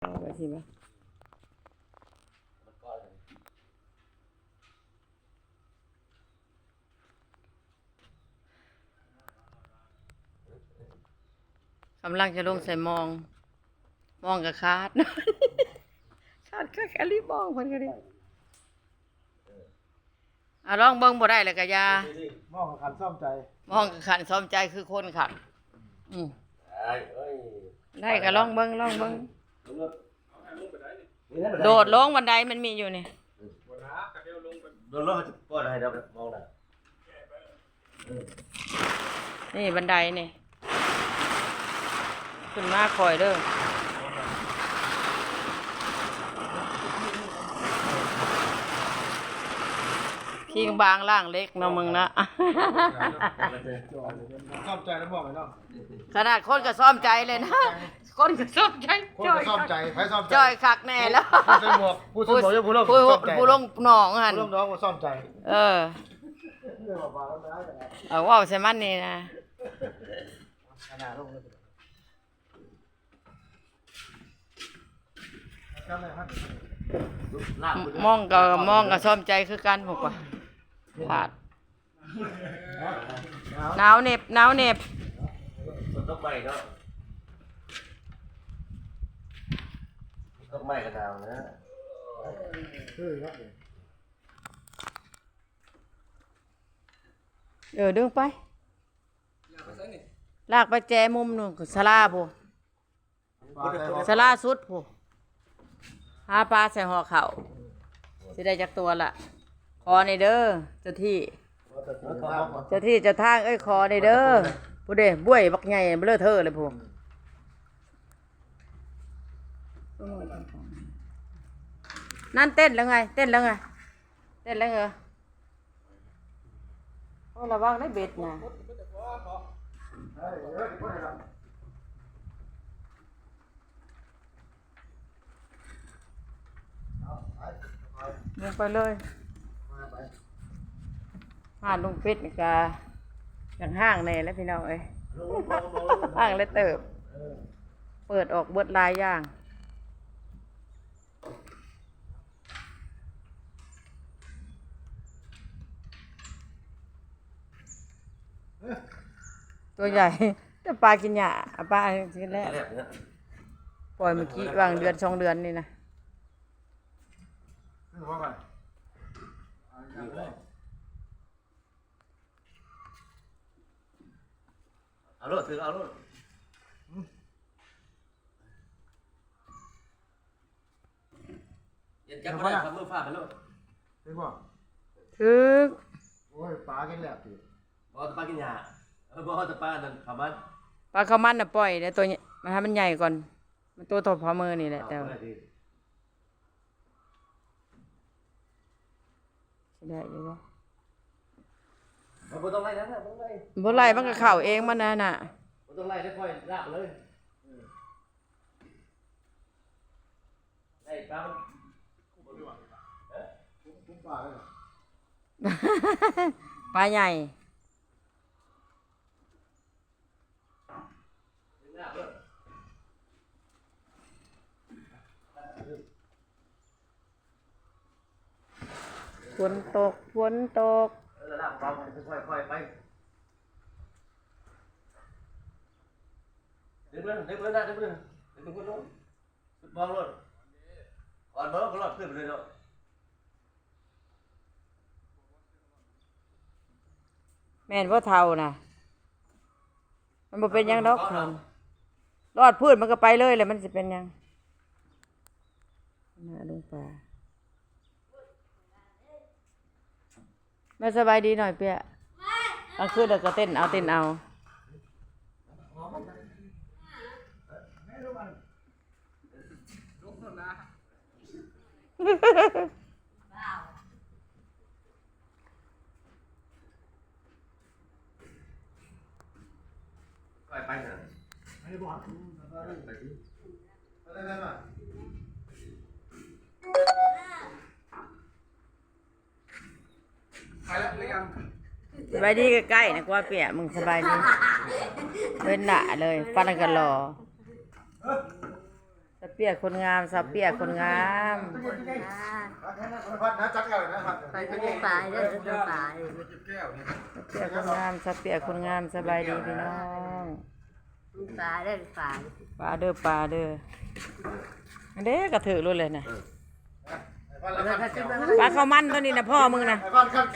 เอาไปสิมากำลังจะลงใส่มอง มองกับคาด คาดคักอลิมองเพิ่นก็ดิอะลองเบิ่งบ่ได้แล้วก็อยามองขันซ่อมใจมองกับขันซ้อมใจคือคนขันอืมไอ้เอ้ยได้ก็ลองเบิ่งลองเบิ่ง นี่นั่นโดดลงบันไดมันมีอยู่นี่โดดลงปอดให้เรามองน่ะนี่บันไดนี่ขึ้นมาคอยเด้อ คิงบางล่างเล็กเนาะมึงนะซ่อมใจแล้วบอกเลยเนาะขนาดคนก็ซ่อมใจเลยนะ คนก็ซ่อมใจคนจ้อก็ยซ่อมใจใครซ่อมใจจ้อยคักแน่แล้วผู้ใส่หมวกผู้ใส่หมวกยังผู้ลงผู้ซ่อมใจผู้ลงหนองหันผู้ลงน้องก็ซ่อมใจ เออเรื่องมาแล้วนะเอาว่าวใส่มันนี่นะขนาดลงเลยจำได้ครับลากมองก็มองก็ซ่อมใจคือกันพวกว่า ผาดหนาวเหน็บหนาวเหน็บต้นต้นไม้เนาะต้นไม้กระดาวนะคือครับเออดึงไป ลากไปแจมุมนู่นกับสลาพูสลาสุดพูหาปลาใส่ห่อเขาวสิได้จากตัวละ คอในเด้อเจ้าที่ เจ้าที่เจ้าทางเอ้ยคอในเด้อผู้เด้บ้วยบักใหญ่เบลอเธอเลยพูนั่นเต้นแล้วไง เต้นแล้วไง เต้นแล้วเหรอโอ้ระวังได้เบ็ดนะลงไปเลย ห่านลงฟิตนี่กาอย่างห้างในแล้วพี่น้องเอ้ยห้างเลยเติบ เปิดออกเบิดลายอย่างตัวใหญ่ แต่ปลากินหญ้าอะปลากินแล้วแรกเนี่ยปล่อยเมื่อกี้วางเดือนสองเดือนนี่นะ คือว่าไงเอาลูกถือเอาลูกยันจับมาได้ทำมือฟาดไปลูกคือว่าถึกโอ้ยปลากินแหลบสิบอลตะปากินยาเออบอลตะปานั่นขมันปลาข้าวมันน่ะปล่อยแต่ตัวเนี้ยมันให้มันใหญ่ก่อน มันตัวเทอพอมือนี่แหละแต่ว่าสิได้อยู่บ่ มันบ่ต้องไล่นะบ่ต้องไล่บ่ไล่มันก็เข้าเองมันน่ะน่ะบ่ต้องไล่ค่อยๆลากเลยไล่ปลาคุ้มปลาเลยปลาใหญ่ลากเลยฝนตกฝนตก แล้วลากเบาค่อยๆไปดึงเลยดึงเลยนะดึงเลยดึงคนลงมองรถก่อนมองก็รอดขึ้นไปเลยเนาะแม่นบ่เท่าน่ะมันบ่เป็นหยังดอกเท่ารอดพืชมันก็ไปเลยแหละมันสิเป็นหยังน่าลงปลา ม่สบายดีหน่อยเปียกลางคืนเดี๋ยวก็เต้นเอาเต้นเอา ไปไปเถอะไม่ได้บอกไป สิอะไรนั่นน่ะสบายดีใกล้ๆนะกว่าเปียมึงสบายดีเป็นหนาเลยฟันกันรอสเปียกคนงามสาวเปียกคนงามพัดนะจัดกันนะพัดไปก็ได้ปลายได้ก็ได้ปลายเปียกคนงามสาวเปียกคนงามสบายดีพี่น้องปลายได้ปลายปลาเด้อปลาเด้ออันเด้กระถือรู้เลยนะพัดแล้วพัดปลาข้าวมันตัวนี้นะพ่อมึงนะพัดขั้นแก